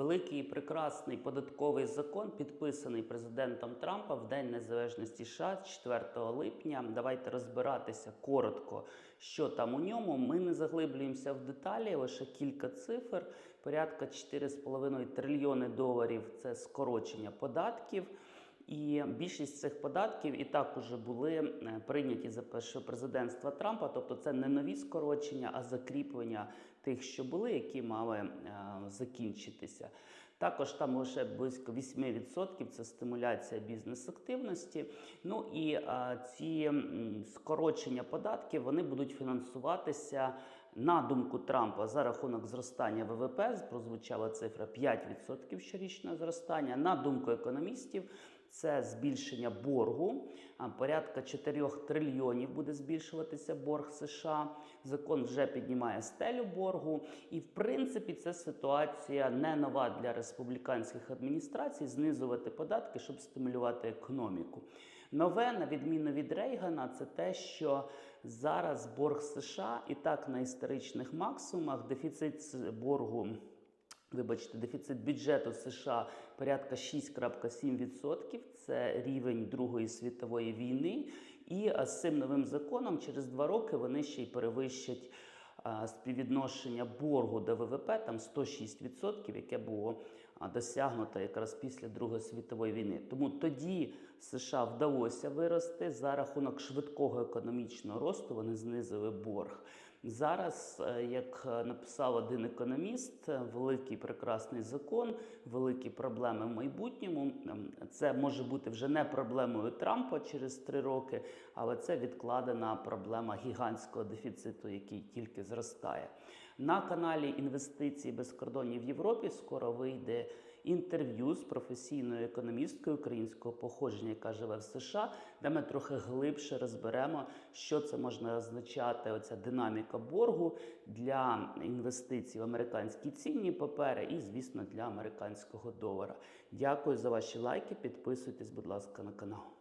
Великий і прекрасний податковий закон, підписаний президентом Трампа в День Незалежності США 4 липня. Давайте розбиратися коротко, що там у ньому. Ми не заглиблюємося в деталі, лише кілька цифр. Порядка 4,5 трильйони доларів це скорочення податків. І більшість цих податків і так уже були е, прийняті за першого президентства Трампа. Тобто це не нові скорочення, а закріплення тих, що були, які мали е, закінчитися. Також там лише близько 8% це стимуляція бізнес-активності. Ну і е, ці скорочення податків вони будуть фінансуватися. На думку Трампа, за рахунок зростання ВВП прозвучала цифра 5% щорічного зростання. На думку економістів, це збільшення боргу. Порядка 4 трильйонів буде збільшуватися борг США. Закон вже піднімає стелю боргу. І в принципі, ця ситуація не нова для республіканських адміністрацій знизувати податки, щоб стимулювати економіку. Нове, на відміну від Рейгана, це те, що зараз борг США і так на історичних максимумах дефіцит боргу. Вибачте, дефіцит бюджету США порядка 6,7%. Це рівень Другої світової війни. І з цим новим законом через два роки вони ще й перевищать співвідношення боргу до ВВП, там 106%, яке було досягнуто якраз після Другої світової війни. Тому тоді США вдалося вирости за рахунок швидкого економічного росту. Вони знизили борг. Зараз, е, як е, написав один економіст, е, великий прекрасний закон, великі проблеми в майбутньому. Це може бути вже не проблемою Трампа через три роки, але це відкладена проблема гігантського дефіциту, який тільки зростає. На каналі Інвестиції без кордонів в Європі скоро вийде інтерв'ю з професійною економісткою українського походження, яка живе в США, де ми трохи глибше розберемо, що це можна означати. Оця динаміка боргу для інвестицій в американські цінні папери і, звісно, для американського долара. Дякую за ваші лайки. Підписуйтесь, будь ласка, на канал.